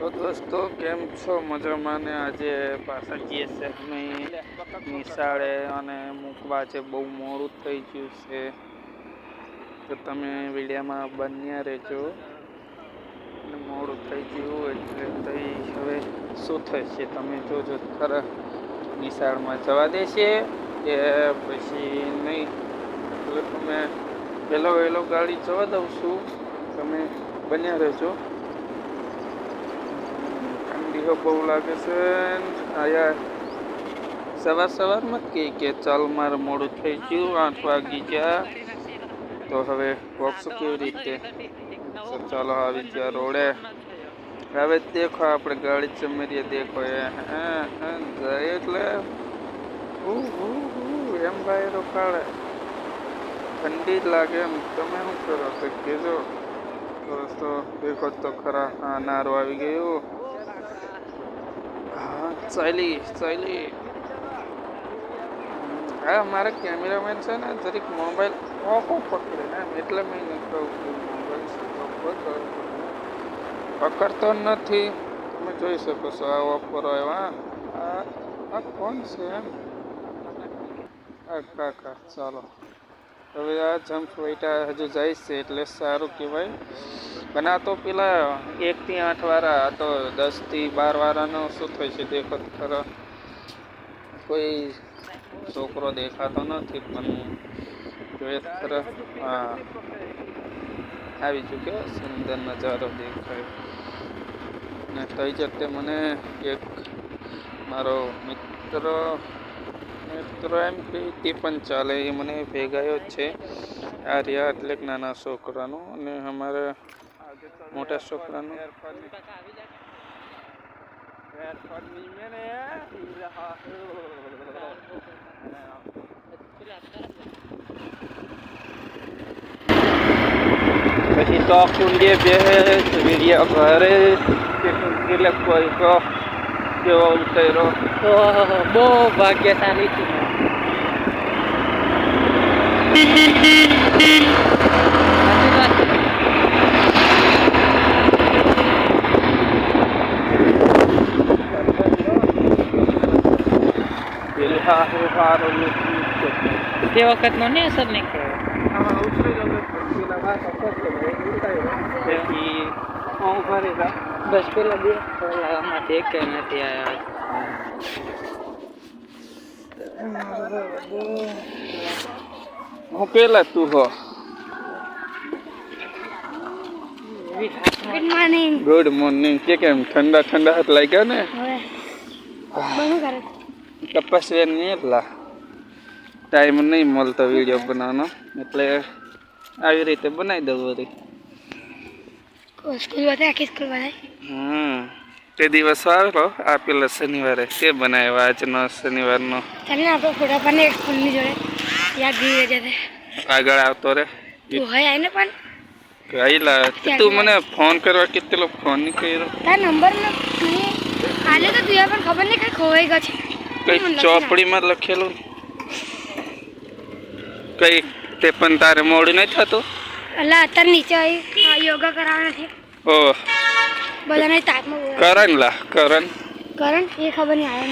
તો દોસ્તો, કેમ છો? મજામાં ને આજે પાછા અમે નિશાળે અને મૂકવા છે બહુ મોડું થઈ ગયું છે. તો તમે વિડીયામાં બન્યા રહેજો. એટલે મોડું થઈ ગયું એટલે તઈ હવે શું થશે તમે જોજો. ખરા, નિશાળમાં જવા દેશે કે પછી નહીં? એટલે તમે વહેલો વહેલો ગાડી જવા દઉં છું. તમે બન્યા રહેજો. ઠંડીઓ બહુ લાગે છે આયા સવાર સવારમાં કહે કે ચાલ મારે મોડું થઈ ગયું, આઠ વાગી ગયા. તો હવે વોક્સ કેવી રીતે? ચાલો આવી ગયા રોડે. હવે દેખો આપણે ગાડી ચમરીએ દેખો એ. હે જાય એટલે. એમ ભાઈ રોકાળે ઠંડી જ લાગે એમ. તમે શું કરો તો કહેજો. દોસ્તો દેખો તો ખરા હા નારું આવી ગયું. ચાલી ચાલી. હા, મારા કેમેરામેન છે ને, જરીક મોબાઈલ ઓફો પકડે એમ એટલે મેં કે મોબાઈલ પકડતો નથી. તમે જોઈ શકો છો આ ઓફર આવ્યા આ કોણ છે એમ? કાકા, ચાલો. હવે આ જમ્પ વૈટા હજુ જાય છે એટલે સારું કહેવાય. આ તો પેલા એકથી આઠ વાળા આ તો દસથી બાર વાળાનો શું થાય છે દેખો ખરા. કોઈ છોકરો દેખાતો નથી, પણ જોઈએ ખરો. હા. આવી ચૂક્યો, સુંદર નજારો દેખાય. ને થઈ જતે મને એક મારો મિત્ર મિત્રો, એમ કે તે પણ ચાલે, એ મને ભેગાયો જ છે. આ રહ્યા એટલે કે નાના છોકરાનું અને અમારા મોટા છોકરાનું. પછી તો કુંડીએ બે ઘરે, એટલે કોઈ તો ઉતર્યો? ઓહો બહુ ભાગ્યશાળી છું. તે વખત નો પેલી અસર નહીં કર્યો હા વખતનો ને અસર નહીં કર્યો. જા બસ પેલા બે તે એક નથી આવ્યા. હું પેલા તું હો. ગુડ મોર્નિંગ ગુડ મોર્નિંગ કે કેમ? ઠંડા ઠંડા હાથ લાગ્યા ને? તપસ્યા નહીં એટલા. ટાઈમ નહીં મળતો વીડિયો બનાવવાનો. એટલે આવી રીતે બનાવી દઉં બધી સ્કૂલ બતાય આખી સ્કૂલ બતાય હમ. તે દિવસ આવેલો આ પેલા શનિવારે. તે બનાવ્યો આજનો શનિવારનો? ચાલ આપણે ફોટા પાડીને એક સ્કૂલની જોડે. યાદ ગઈ જતે આગળ આવતો રે. તું પણ? આઈલા તું મને ફોન કરવા કેટલો ફોન નહીં કર્યો? તાર નંબર ને કાલે તો તું પણ ખબર નહીં કઈ ખોવાઈ ગયો છે. કઈ ચોપડીમાં લખેલું? કઈ તે પણ તારે મોડું નહીં થતું? અત્યારે નીચે આવી યોગા કરાવવા નથી ઓ બધાને તાપમાં. કરણ લા કરણ કરણ એ ખબર નહીં આવે